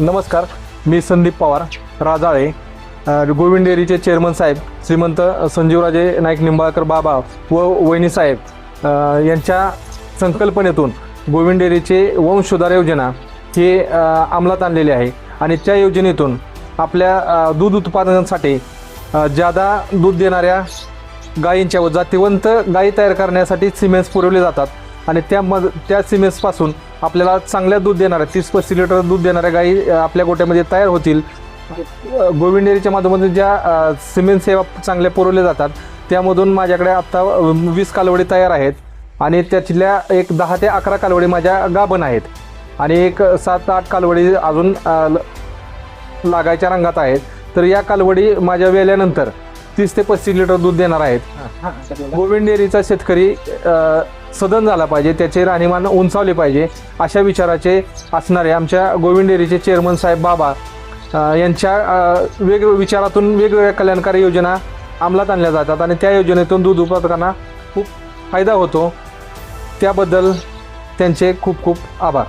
नमस्कार मी संदीप पवार राजाळे गोविंद डेअरीचे चेअरमन साहेब श्रीमंत संजीवराजे नाईक निंबाळकर बाबा व वहिनी साहेब यांच्या संकल्पनेतून गोविंद डेअरीचे वंशोधार योजना हे अंमलात आणलेली आहे. आणि त्या योजनेतून आपल्या दूध उत्पादनासाठी ज्यादा दूध देणाऱ्या गायींच्या व जातिवंत गायी तयार करण्यासाठी सिमेंट्स पुरवले जातात. आणि त्या मग त्या सिमेंट्सपासून आपल्याला चांगल्या दूध देणाऱ्या तीस पस्तीस लिटर दूध देणाऱ्या गायी आपल्या गोट्यामध्ये तयार होतील. गोविंद डेअरीच्या माध्यमातून ज्या सिमेंट सेवा चांगल्या पुरवल्या जातात त्यामधून माझ्याकडे आत्ता वीस कालवडी तयार आहेत आणि त्यातल्या एक दहा ते अकरा कालवडी माझ्या गाभण आहेत आणि एक सात आठ कालवडी अजून ल- लागायच्या रंगात आहेत. तर या कालवडी माझ्या वेल्यानंतर तीस ते पस्तीस लिटर दूध देणार आहेत. गोविंद डेअरीचा शेतकरी सदन झाला पाहिजे त्याचे राहणीमान उंचावले पाहिजे अशा विचाराचे असणारे आमच्या गोविंद डेअरीचे चेअरमन साहेब बाबा यांच्या वेग वेगवेगळ्या विचारातून वेगवेगळ्या कल्याणकारी योजना अंमलात आणल्या जातात आणि त्या योजनेतून दूध उत्पादकांना खूप फायदा होतो. त्याबद्दल त्यांचे खूप खूप आभार.